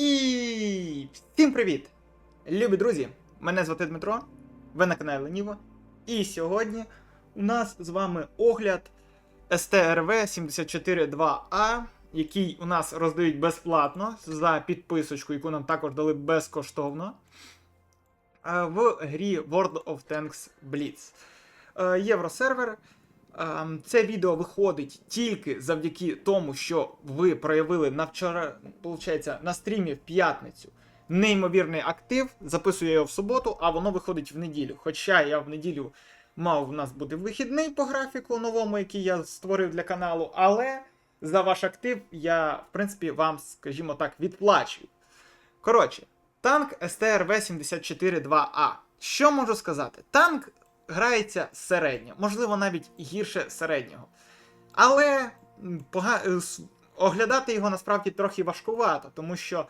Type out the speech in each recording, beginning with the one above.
І всім привіт! Любі друзі! Мене звати Дмитро, ви на каналі Леніво. І сьогодні у нас з вами огляд STRV 742A, який у нас роздають безплатно за підписочку, яку нам також дали безкоштовно. е, В грі World of Tanks Blitz. Е, Євросервер. Ем, Це відео виходить тільки завдяки тому, що ви проявили на вчора, получається, на стрімі в п'ятницю неймовірний актив. Записую його в суботу, а воно виходить в неділю. Хоча я в неділю мав в нас бути вихідний по графіку новому, який я створив для каналу, але за ваш актив я, в принципі, вам, скажімо так, відплачую. Коротше, танк СТРВ-74-2А. Що можу сказати? Танк грається середньо, можливо, навіть гірше середнього. Але пога... е, оглядати його насправді трохи важкувато, тому що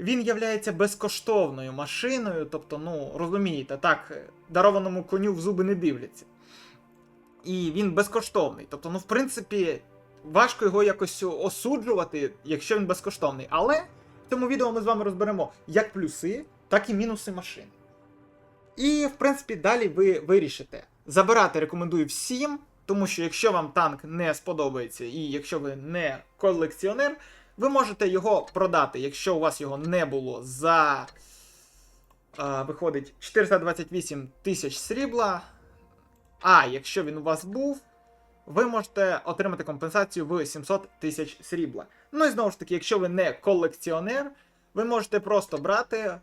він являється безкоштовною машиною, тобто, ну, розумієте, так, е, дарованому коню в зуби не дивляться. І він безкоштовний. Тобто, ну, в принципі, важко його якось осуджувати, якщо він безкоштовний. Але в цьому відео ми з вами розберемо як плюси, так і мінуси машини. І, в принципі, далі ви вирішите. Забирати рекомендую всім, тому що якщо вам танк не сподобається, і якщо ви не колекціонер, ви можете його продати, якщо у вас його не було за. А, виходить 428 тисяч срібла. А якщо він у вас був, ви можете отримати компенсацію в 700 тисяч срібла. Ну і знову ж таки, якщо ви не колекціонер, ви можете просто брати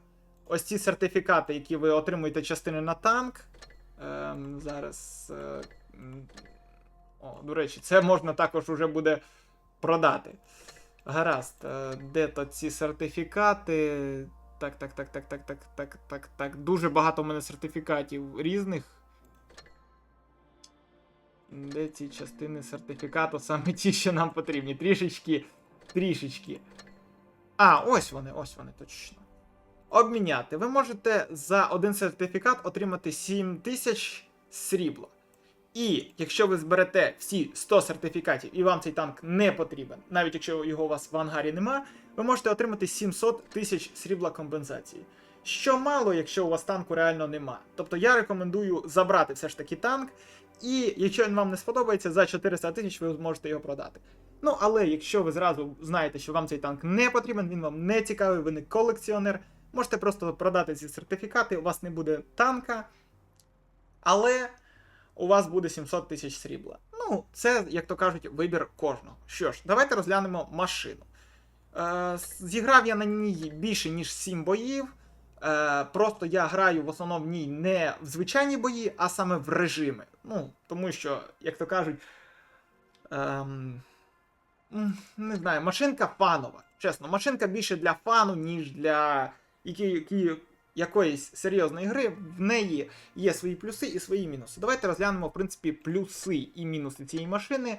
ось ці сертифікати, які ви отримуєте частини на танк. Ем, зараз. Е, о, до речі, це можна також уже буде продати. Гаразд, е, де то ці сертифікати? Так, так, так, так, так, так, так, так, так. Дуже багато у мене сертифікатів різних. Де ці частини сертифікату, саме ті, що нам потрібні. Трішечки, трішечки. А, ось вони, ось вони точно. Обміняти. Ви можете за один сертифікат отримати 7 тисяч срібла. І якщо ви зберете всі 100 сертифікатів і вам цей танк не потрібен, навіть якщо його у вас в ангарі нема, ви можете отримати 700 тисяч срібла компенсації. Що мало, якщо у вас танку реально нема. Тобто я рекомендую забрати все ж таки танк, і якщо він вам не сподобається, за 400 тисяч ви зможете його продати. Ну, але якщо ви зразу знаєте, що вам цей танк не потрібен, він вам не цікавий, ви не колекціонер, можете просто продати ці сертифікати, у вас не буде танка, але у вас буде 700 тисяч срібла. Ну, це, як то кажуть, вибір кожного. Що ж, давайте розглянемо машину. Е, зіграв я на ній більше, ніж 7 боїв. Е, просто я граю в основному ній не в звичайні бої, а саме в режими. Ну, тому що, як то кажуть, м, не знаю, машинка фанова. Чесно, машинка більше для фану, ніж для які, якоїсь серйозної гри. В неї є свої плюси і свої мінуси. Давайте розглянемо, в принципі, плюси і мінуси цієї машини.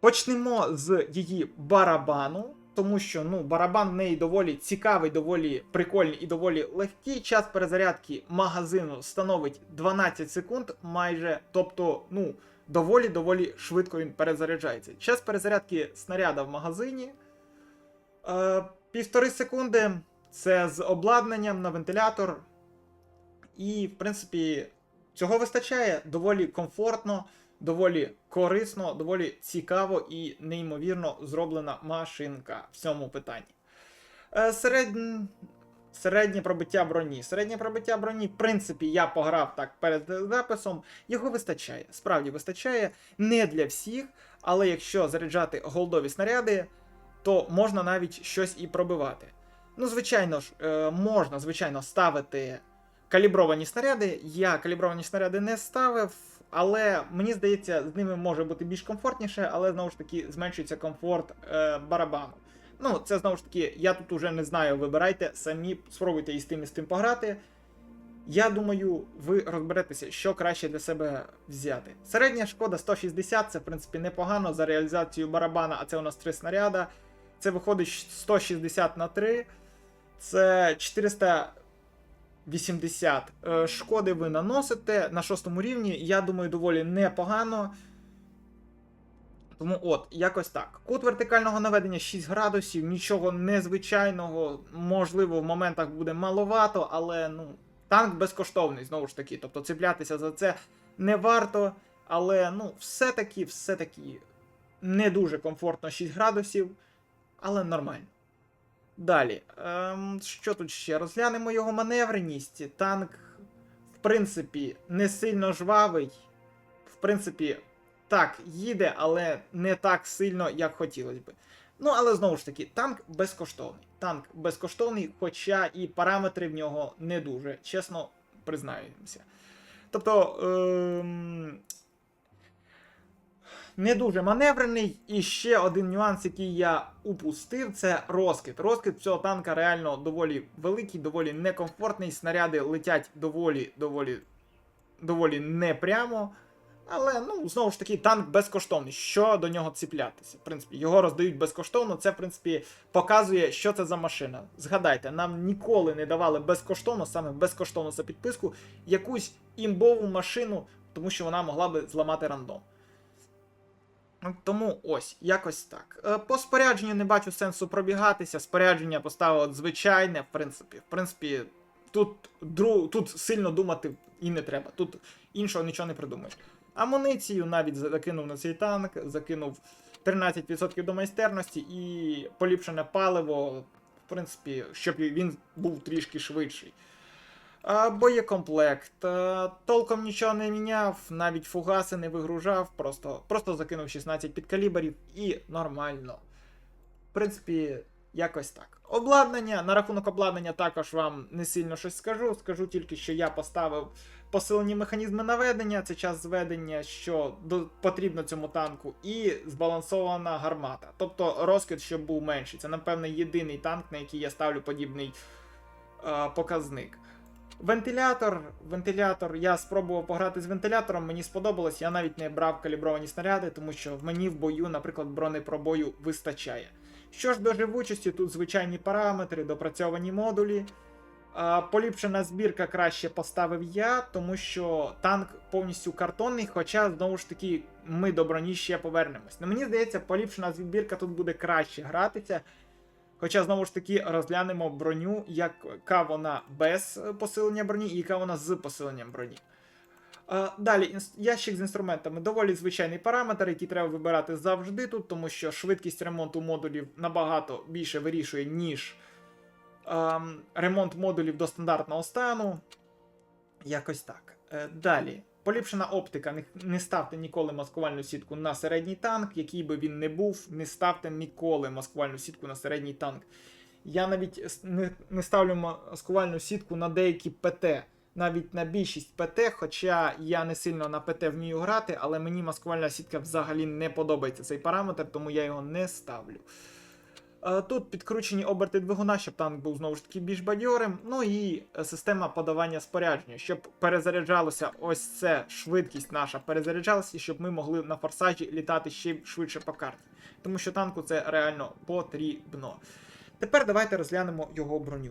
Почнемо з її барабану, тому що ну, барабан в неї доволі цікавий, доволі прикольний і доволі легкий. Час перезарядки магазину становить 12 секунд майже. Тобто, ну, доволі-доволі швидко він перезаряджається. Час перезарядки снаряда в магазині. Е, півтори секунди. Це з обладнанням на вентилятор. І, в принципі, цього вистачає доволі комфортно, доволі корисно, доволі цікаво і неймовірно зроблена машинка в цьому питанні. Е, Середнє, середнє пробиття броні. Середнє пробиття броні, в принципі, я пограв так перед записом. Його вистачає. Справді вистачає не для всіх, але якщо заряджати голдові снаряди, то можна навіть щось і пробивати. Ну, звичайно ж, е, можна, звичайно, ставити калібровані снаряди. Я калібровані снаряди не ставив, але мені здається, з ними може бути більш комфортніше, але знову ж таки зменшується комфорт е, барабану. Ну, це знову ж таки, я тут уже не знаю, вибирайте, самі спробуйте і з тим, і з тим пограти. Я думаю, ви розберетеся, що краще для себе взяти. Середня шкода 160, це в принципі непогано за реалізацію барабана, а це у нас 3 снаряда. Це виходить 160 на 3. Це 480 е, шкоди ви наносите на шостому рівні. Я думаю, доволі непогано. Тому от, якось так. Кут вертикального наведення 6 градусів, нічого незвичайного, можливо, в моментах буде маловато, але ну, танк безкоштовний, знову ж таки. Тобто цеплятися за це не варто, але ну, все-таки, все-таки не дуже комфортно 6 градусів, але нормально. Далі, ем, що тут ще? Розглянемо його маневреність. Танк, в принципі, не сильно жвавий. В принципі, так, їде, але не так сильно, як хотілося би. Ну, але знову ж таки, танк безкоштовний. Танк безкоштовний, хоча і параметри в нього не дуже, чесно признаємося. Тобто. Ем... Не дуже маневрений. І ще один нюанс, який я упустив, це розкид. Розкид цього танка реально доволі великий, доволі некомфортний. Снаряди летять доволі, доволі, доволі непрямо. Але, ну, знову ж таки, танк безкоштовний. Що до нього ціплятися? В принципі, його роздають безкоштовно. Це, в принципі, показує, що це за машина. Згадайте, нам ніколи не давали безкоштовно, саме безкоштовно за підписку, якусь імбову машину, тому що вона могла би зламати рандом. Тому ось, якось так. Е, По спорядженню не бачу сенсу пробігатися. Спорядження поставив звичайне, в принципі. В принципі, тут, дру... тут сильно думати і не треба. Тут іншого нічого не придумаєш. Амуніцію навіть закинув на цей танк, закинув 13% до майстерності і поліпшене паливо, в принципі, щоб він був трішки швидший. Боєкомплект. А, Толком нічого не міняв, навіть фугаси не вигружав, просто, просто закинув 16 підкаліберів і нормально. В принципі, якось так. Обладнання. На рахунок обладнання також вам не сильно щось скажу. Скажу тільки, що я поставив посилені механізми наведення, це час зведення, що потрібно цьому танку, і збалансована гармата. Тобто розкид, щоб був менший. Це, напевно, єдиний танк, на який я ставлю подібний е, показник. Вентилятор. Вентилятор. Я спробував пограти з вентилятором, мені сподобалось. Я навіть не брав калібровані снаряди, тому що в мені в бою, наприклад, бронепробою вистачає. Що ж до живучості, тут звичайні параметри, допрацьовані модулі. Поліпшена збірка краще поставив я, тому що танк повністю картонний, хоча, знову ж таки, ми до броні ще повернемось. Ну, мені здається, поліпшена збірка тут буде краще гратися. Хоча, знову ж таки, розглянемо броню, яка вона без посилення броні і яка вона з посиленням броні. Далі, ящик з інструментами доволі звичайний параметр, який треба вибирати завжди тут, тому що швидкість ремонту модулів набагато більше вирішує, ніж ем, ремонт модулів до стандартного стану. Якось так. Е, Далі. Поліпшена оптика. Не, ставте ніколи маскувальну сітку на середній танк, який би він не був, не ставте ніколи маскувальну сітку на середній танк. Я навіть не ставлю маскувальну сітку на деякі ПТ, навіть на більшість ПТ, хоча я не сильно на ПТ вмію грати, але мені маскувальна сітка взагалі не подобається цей параметр, тому я його не ставлю. Е, Тут підкручені оберти двигуна, щоб танк був знову ж таки більш бадьорим. Ну і е, система подавання спорядження, щоб перезаряджалося ось це швидкість наша перезаряджалася, і щоб ми могли на форсажі літати ще швидше по карті. Тому що танку це реально потрібно. Тепер давайте розглянемо його броню.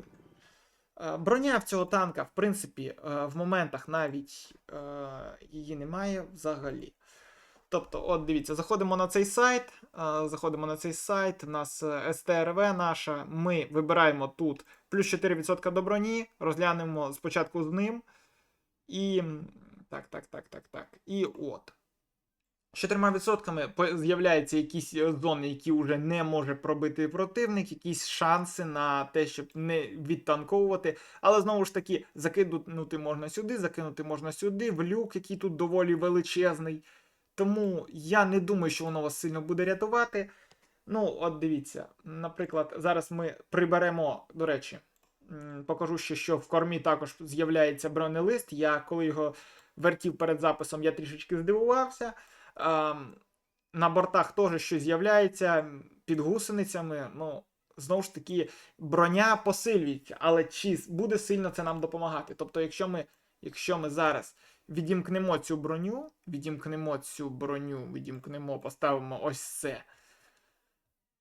Е, Броня в цього танка, в принципі, в моментах навіть її немає взагалі. Тобто, от дивіться, заходимо на цей сайт. Заходимо на цей сайт. У нас е, СТРВ наша. Ми вибираємо тут плюс 4% до броні. Розглянемо спочатку з ним. І. Так, так, так, так, так. І от. З 4% з'являються якісь е, зони, які вже не може пробити противник, якісь шанси на те, щоб не відтанковувати. Але знову ж таки, закинути можна сюди, закинути можна сюди, в люк, який тут доволі величезний. Тому я не думаю, що воно вас сильно буде рятувати. Ну, от дивіться, наприклад, зараз ми приберемо, до речі, покажу ще, що в кормі також з'являється бронелист. Я коли його вертів перед записом, я трішечки здивувався. Ем, на бортах теж щось з'являється під гусеницями. Ну, знову ж таки, броня посилюється, але чи буде сильно це нам допомагати? Тобто, якщо ми, якщо ми зараз відімкнемо цю броню, відімкнемо цю броню, відімкнемо, поставимо ось це.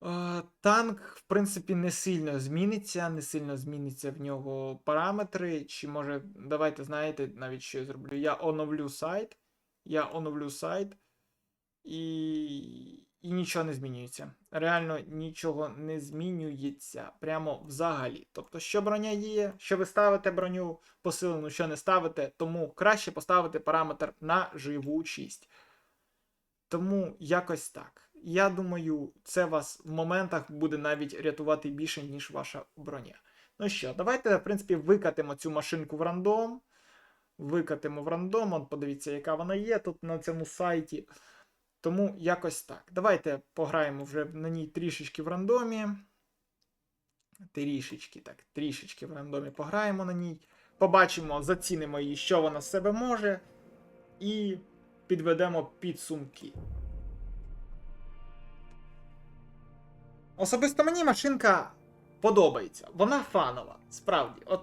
Е, Танк, в принципі, не сильно зміниться, не сильно зміниться в нього параметри. Чи може, давайте знаєте, навіть що я зроблю. Я оновлю сайт. Я оновлю сайт. І, і нічого не змінюється. Реально нічого не змінюється. Прямо взагалі. Тобто, що броня є, що ви ставите броню посилену, що не ставите, тому краще поставити параметр на живучість. Тому якось так. Я думаю, це вас в моментах буде навіть рятувати більше, ніж ваша броня. Ну що, давайте, в принципі, викатимо цю машинку в рандом. Викатимо в рандом. От подивіться, яка вона є тут на цьому сайті. Тому якось так. Давайте пограємо вже на ній трішечки в рандомі. Трішечки, так, трішечки в рандомі пограємо на ній. Побачимо, зацінимо її, що вона з себе може. І підведемо підсумки. Особисто мені машинка подобається. Вона фанова, справді. От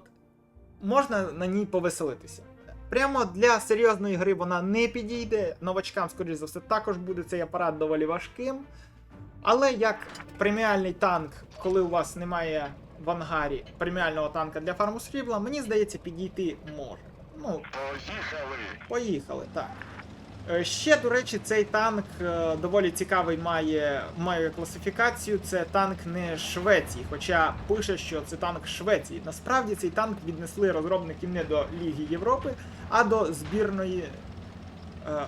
можна на ній повеселитися. Прямо для серйозної гри вона не підійде. Новачкам, скоріш за все, також буде цей апарат доволі важким. Але як преміальний танк, коли у вас немає в ангарі преміального танка для фарму срібла, мені здається, підійти може. Ну, Поїхали! Поїхали, так. Е, Ще, до речі, цей танк е, доволі цікавий має, має класифікацію. Це танк не Швеції, хоча пише, що це танк Швеції. Насправді цей танк віднесли розробники не до Ліги Європи, а до збірної. Е.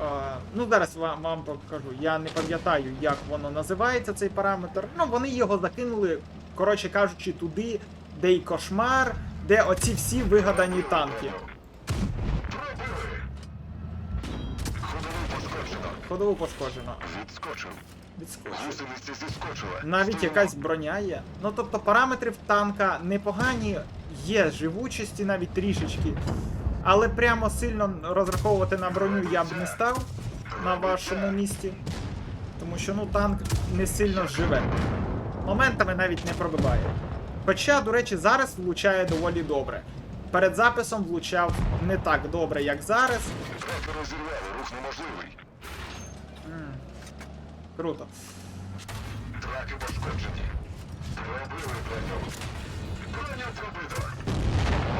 Е, ну, зараз вам, вам покажу. Я не пам'ятаю, як воно називається, цей параметр. Ну, вони його закинули, коротше кажучи, туди, де й кошмар, де оці всі вигадані танки. Ходову пошкоджено. Відскочив. Відскочив. Навіть якась броня є. Ну тобто параметри в танка непогані, є живучості навіть трішечки. Але прямо сильно розраховувати на броню я б не став на вашому місці. Тому що ну танк не сильно живе. Моментами навіть не пробиває. Хоча, до речі, зараз влучає доволі добре. Перед записом влучав не так добре, як зараз. Рух неможливий. Круто. Траки пошкоджені. Пробили броню. Броню пробито.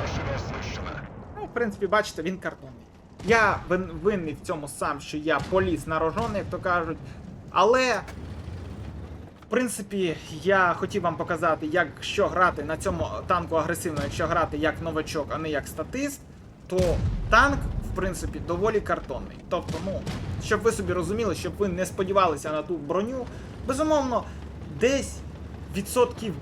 Машина знищена. Ну, в принципі, бачите, він картонний. Я вин, винний в цьому сам, що я поліз на рожон, як то кажуть. Але, в принципі, я хотів вам показати, як що грати на цьому танку агресивно, якщо грати як новачок, а не як статист, то танк, в принципі, доволі картонний. Тобто, ну, щоб ви собі розуміли, щоб ви не сподівалися на ту броню, безумовно, десь відсотків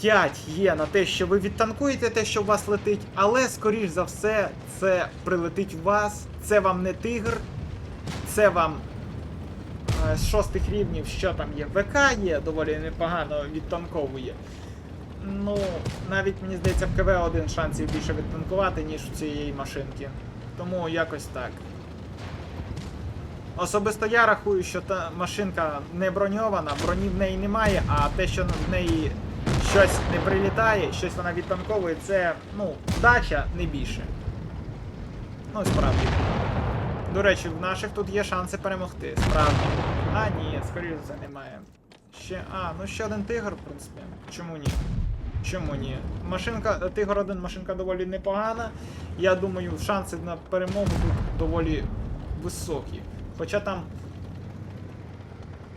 5 є на те, що ви відтанкуєте те, що у вас летить, але скоріш за все це прилетить в вас. Це вам не тигр, це вам е, з шостих рівнів, що там є. ВК є, доволі непогано відтанковує. Ну, навіть мені здається, в КВ-1 шансів більше відтанкувати, ніж у цієї машинки. Тому якось так. Особисто я рахую, що та машинка не броньована, броні в неї немає, а те, що в неї щось не прилітає, щось вона відтанковує, це, ну, вдача не більше. Ну, справді. До речі, в наших тут є шанси перемогти, справді. А, ні, скоріше за немає. Ще. А, ну ще один тигр, в принципі. Чому ні? Чому ні? Машинка, Тигр 1 машинка доволі непогана. Я думаю, шанси на перемогу тут доволі високі. Хоча там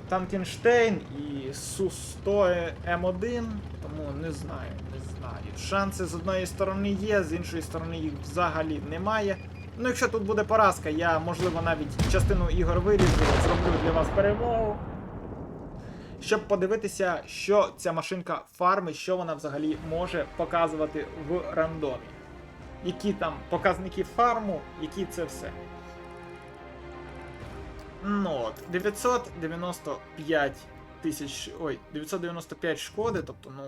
Танкенштейн і Су-100 М1, тому не знаю, не знаю. Шанси з одної сторони є, з іншої сторони їх взагалі немає. Ну, якщо тут буде поразка, я, можливо, навіть частину ігор виріжу, зроблю для вас перемогу. Щоб подивитися, що ця машинка фармить, що вона взагалі може показувати в рандомі. Які там показники фарму, які це все. Ну от, 995 тисяч. Ой, 995 шкоди, тобто, ну,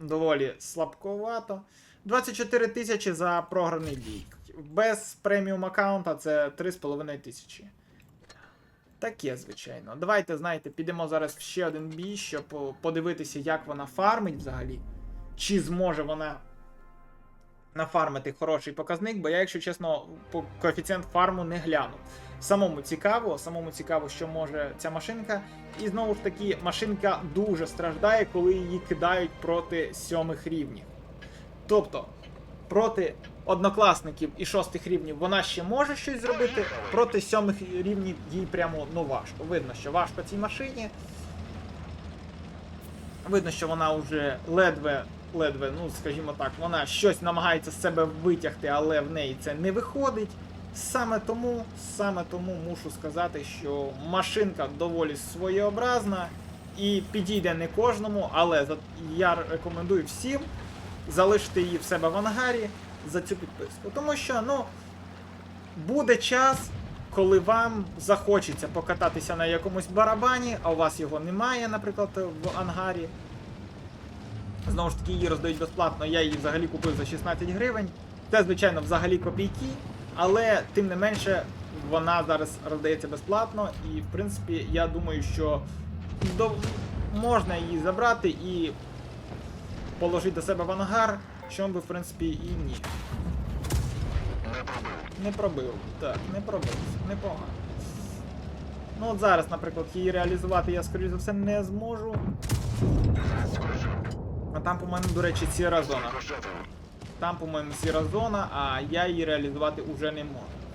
доволі слабковато. 24 тисячі за програний бій. Без преміум аккаунта це 3,5 тисячі. Таке, звичайно. Давайте, знаєте, підемо зараз в ще один бій, щоб подивитися, як вона фармить взагалі. Чи зможе вона нафармити хороший показник, бо я, якщо чесно, по коефіцієнт фарму не глянув. Самому цікаво, самому цікаво, що може ця машинка. І знову ж таки, машинка дуже страждає, коли її кидають проти сьомих рівнів. Тобто, проти однокласників і шостих рівнів вона ще може щось зробити. Проти сьомих рівнів їй прямо ну важко. Видно, що важко цій машині. Видно, що вона вже ледве, ледве, ну скажімо так, вона щось намагається з себе витягти, але в неї це не виходить. Саме тому, саме тому мушу сказати, що машинка доволі своєобразна і підійде не кожному, але я рекомендую всім залишити її в себе в ангарі за цю підписку. Тому що, ну, буде час, коли вам захочеться покататися на якомусь барабані, а у вас його немає, наприклад, в ангарі. Знову ж таки, її роздають безплатно, я її взагалі купив за 16 гривень. Це, звичайно, взагалі копійки, але тим не менше вона зараз роздається безплатно, і в принципі я думаю, що до... можна її забрати і положити до себе в ангар, що би в принципі і ні. Не пробив. Не пробив. Так, не пробив. Непогано. Ну от зараз, наприклад, її реалізувати я, скоріш за все, не зможу. А там, по-моєму, до речі, сіра зона. Там, по-моєму, сіра зона, а я її реалізувати уже не можу.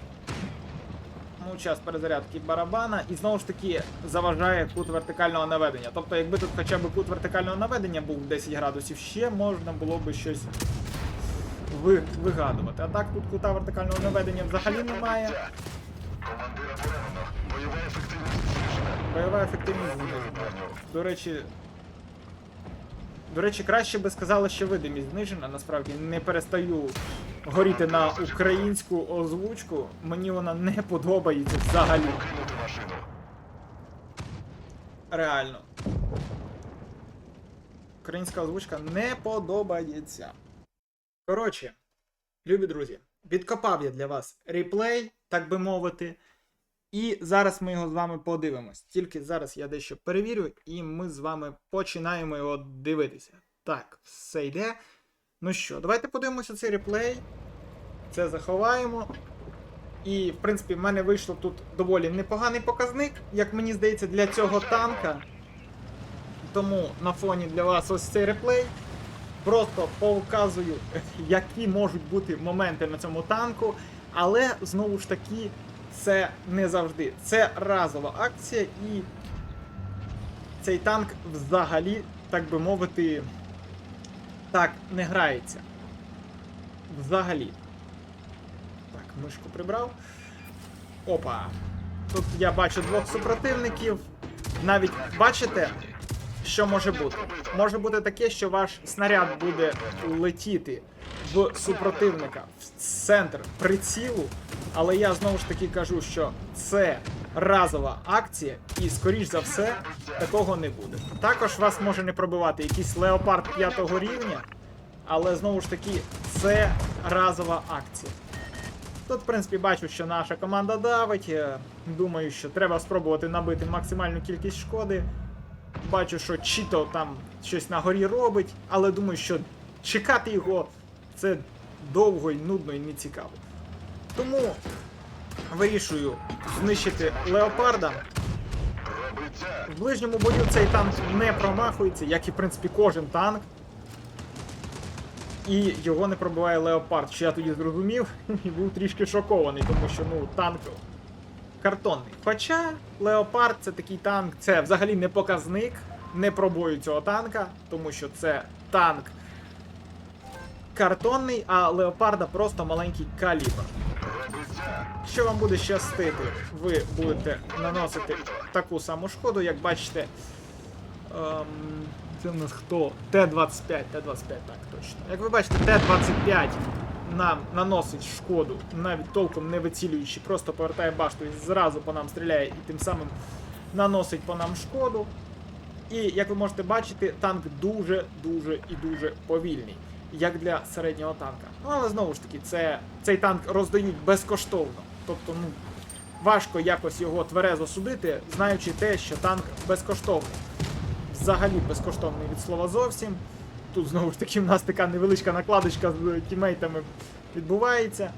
Ну, час перезарядки барабана, і знову ж таки заважає кут вертикального наведення. Тобто, якби тут хоча б кут вертикального наведення був 10 градусів, ще можна було би щось вигадувати. А так тут кута вертикального наведення взагалі немає. Бойова ефективність знижена. Бойова ефективність знижена. До речі. До речі, краще би сказали, що видимість знижена. Насправді не перестаю горіти на українську озвучку. Мені вона не подобається взагалі. Реально. Українська озвучка не подобається. Коротше, любі друзі, відкопав я для вас реплей, так би мовити. І зараз ми його з вами подивимось. Тільки зараз я дещо перевірю, і ми з вами починаємо його дивитися. Так, все йде. Ну що, давайте подивимося цей реплей. Це заховаємо. І, в принципі, в мене вийшло тут доволі непоганий показник, як мені здається, для цього танка. Тому на фоні для вас ось цей реплей. Просто показую, які можуть бути моменти на цьому танку. Але знову ж таки, це не завжди. Це разова акція, і цей танк взагалі, так би мовити, так не грається. Взагалі. Так, мишку прибрав. Опа. Тут я бачу двох супротивників. Навіть бачите, що може бути? Може бути таке, що ваш снаряд буде летіти в супротивника в центр прицілу. Але я знову ж таки кажу, що це разова акція, і скоріш за все такого не буде. Також вас може не пробивати якийсь леопард 5 рівня, але знову ж таки це разова акція. Тут, в принципі, бачу, що наша команда давить. е, Думаю, що треба спробувати набити максимальну кількість шкоди. Бачу, що Чіто там щось на горі робить, але думаю, що чекати його це довго і нудно і не цікаво. Тому вирішую знищити леопарда. В ближньому бою цей танк не промахується, як і в принципі кожен танк. І його не пробиває леопард, що я тоді зрозумів і був трішки шокований, тому що ну танк картонний. Хоча леопард це такий танк, це взагалі не показник не пробою цього танка, тому що це танк картонний, а леопарда просто маленький калібр. Пробиття. Що вам буде щастити, ви будете наносити таку саму шкоду, як бачите. Ем, це в нас хто? Т-25, Т-25, так точно. Як ви бачите, Т-25 нам наносить шкоду, навіть толком не вицілюючи, просто повертає башту і зразу по нам стріляє і тим самим наносить по нам шкоду. І як ви можете бачити, танк дуже-дуже і дуже повільний, як для середнього танка. Ну але знову ж таки, це, цей танк роздають безкоштовно. Тобто, ну, важко якось його тверезо судити, знаючи те, що танк безкоштовний. Взагалі безкоштовний від слова зовсім. Тут знову ж таки в нас така невеличка накладочка з тімейтами відбувається.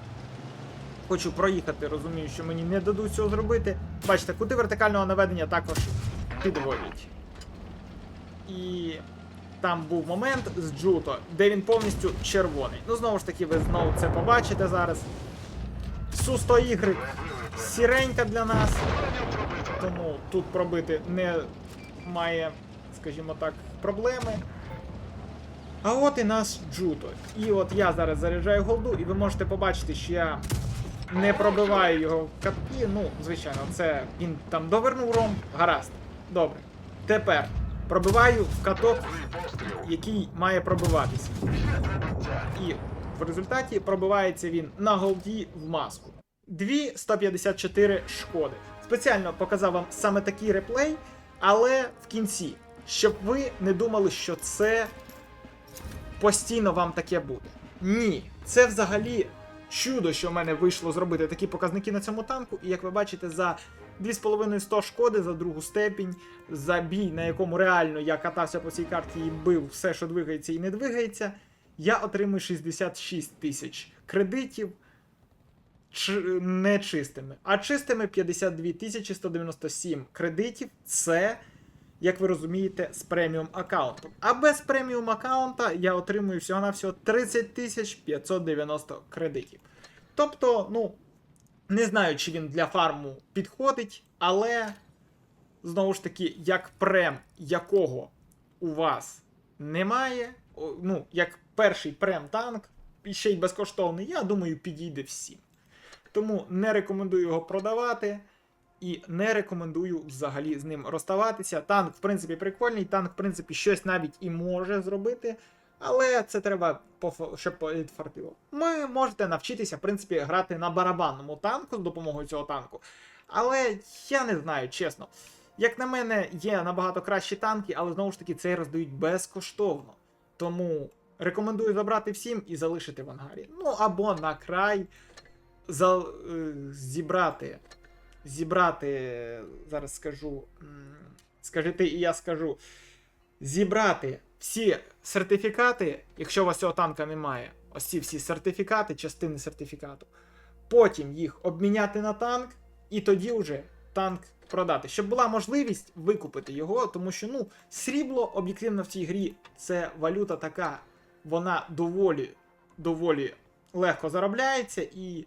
Хочу проїхати, розумію, що мені не дадуть цього зробити. Бачите, кути вертикального наведення також підводять. І там був момент з Джуто, де він повністю червоний. Ну, знову ж таки, ви знову це побачите зараз. Су-100Y сіренька для нас. Тому тут пробити не має, скажімо так, проблеми. А от і наш Джуто. І от я зараз заряджаю голду, і ви можете побачити, що я не пробиваю його в катки. Ну, звичайно, це він там довернув ром. Гаразд. Добре. Тепер пробиваю в каток, який має пробиватися. І в результаті пробивається він на голді в маску. Дві 154 шкоди. Спеціально показав вам саме такий реплей, але в кінці, щоб ви не думали, що це постійно вам таке буде. Ні, це взагалі чудо, що в мене вийшло зробити такі показники на цьому танку. І як ви бачите, за 2,5 шкоди за другу степінь, за бій, на якому реально я катався по цій карті і бив все, що двигається і не двигається, я отримую 66 тисяч кредитів. Ч... не чистими, а чистими 52 тисячі 197 кредитів. Це, як ви розумієте, з преміум аккаунтом. А без преміум аккаунта я отримую всього-навсього 30 тисяч 590 кредитів. Тобто, ну, не знаю, чи він для фарму підходить, але знову ж таки, як прем, якого у вас немає, ну, як перший прем-танк, і ще й безкоштовний, я думаю, підійде всім. Тому не рекомендую його продавати. І не рекомендую взагалі з ним розставатися. Танк, в принципі, прикольний, танк, в принципі, щось навіть і може зробити. Але це треба, щоб підфартило. Ви можете навчитися, в принципі, грати на барабанному танку з допомогою цього танку. Але я не знаю, чесно. Як на мене, є набагато кращі танки, але знову ж таки цей роздають безкоштовно. Тому рекомендую забрати всім і залишити в ангарі. Ну або на край за, е, зібрати. Зібрати, зараз скажу. ти і я скажу. Зібрати всі сертифікати, якщо у вас цього танка немає, ось ці всі сертифікати, частини сертифікату. Потім їх обміняти на танк, і тоді вже танк продати. Щоб була можливість викупити його, тому що ну, срібло об'єктивно в цій грі це валюта така, вона доволі, доволі легко заробляється, і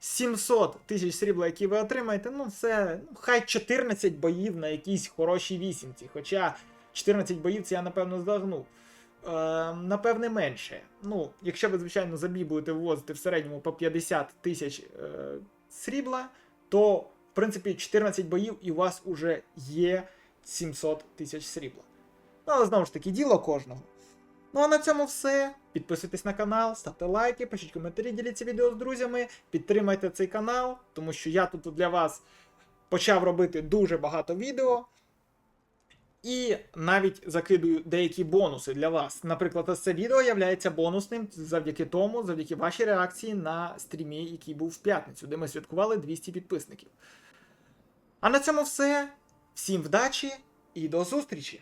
700 тисяч срібла, які ви отримаєте, ну це ну, хай 14 боїв на якійсь хорошій вісімці. Хоча 14 боїв це я напевно здогнув. Е, напевне, менше. Ну, якщо ви, звичайно, за бій будете вивозити в середньому по 50 тисяч е, срібла, то в принципі 14 боїв і у вас уже є 700 тисяч срібла. Ну, але знову ж таки, діло кожного. Ну а на цьому все. Підписуйтесь на канал, ставте лайки, пишіть коментарі, діліться відео з друзями, підтримайте цей канал, тому що я тут для вас почав робити дуже багато відео. І навіть закидую деякі бонуси для вас. Наприклад, це відео є бонусним завдяки тому, завдяки вашій реакції на стрімі, який був в п'ятницю, де ми святкували 200 підписників. А на цьому все. Всім вдачі і до зустрічі!